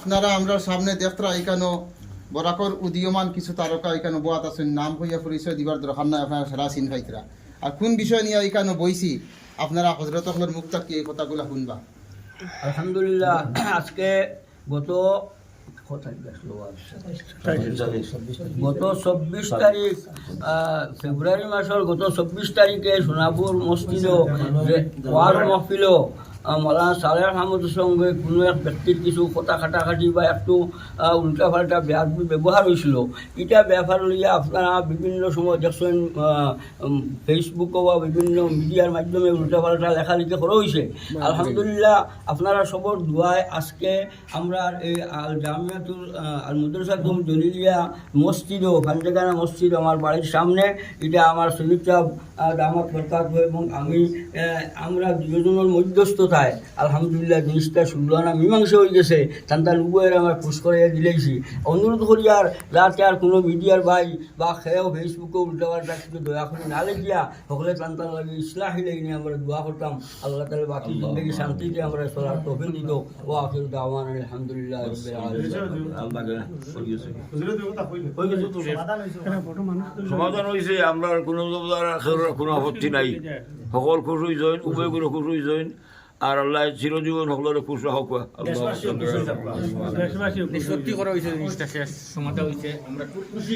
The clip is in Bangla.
আপনারা আমরা সামনে দেখতরা এখানে বরাকর উদীয়মান কিছু তারকা এখানে বোয়াত আছেন, নাম হইয়া পরিচয় দিবার দরকার নাই, আপনারা সারা চিন খাইতরা। আর কোন বিষয় নিয়ে এখানে বইছি, আপনারা হজরত হলের মুখ কি এই কথাগুলা শুনবা? আলহামদুলিল্লাহ, আজকে গত গত চব্বিশ তারিখ ফেব্রুয়ারি মাসের গত চব্বিশ তারিখে সোনাপুর মসজিদ মহফিল মৌলানা সালেহ আহমদের সঙ্গে কোনো এক ব্যক্তির কিছু কথা খাটাখাটি বা একটু আহ, উল্টাপাল্টা ব্যাগ ব্যবহার হয়েছিল এটা ব্যাপার লইয়া আপনারা বিভিন্ন সময় দেখছেন ফেসবুক বা বিভিন্ন মিডিয়ার মাধ্যমে উল্টা উল্টাপাল্টা লেখালেখি করা হয়েছে আলহামদুলিল্লাহ আপনারা সবর দোয়ায় আজকে আমরা এই আল জামিয়াতুল আল মুদ্রাসাতুল দলিলিয়া মসজিদ ও ফান্ডেগানা মসজিদ আমার বাড়ির সামনে। এটা আমার সাহেব আহ, দামাত বরকাত এবং আমি আমরা দুজনের মধ্যস্থতায় আলহামদুলিল্লাহ জিনিসটা সুলনা মীমাংসা হয়ে গেছে। তান্তার উভয়ের আমার পুষ করে দিলেইছি। অনুরোধ করি আর যাতে আর কোনো মিডিয়ার ভাই বা খেয়েও ফেসবুকে উল্টাপাল্টা কিছু দয়া করে না লেগিয়া সকলে তান্তার লাগে ইসলাহি লেগে আমরা দোয়া করতাম। আল্লাহ তালা বাকি জিন্দগি শান্তিতে আমরা চলার তফিক দিত। ও আখির দাওয়ান আলহামদুলিল্লাহ সমাধান হয়েছে। আমরা কোনো কোনো আপত্তি নাই। সকল খুশ হয়ে যাইন উভয় করে খুশ হয়ে যাইন। আর আল্লাহ চিরজীবন সকলের খুশ রাখক সত্যি করা হয়েছে জিনিসটা শেষ সময়টা হয়েছে। আমরা খুব খুশি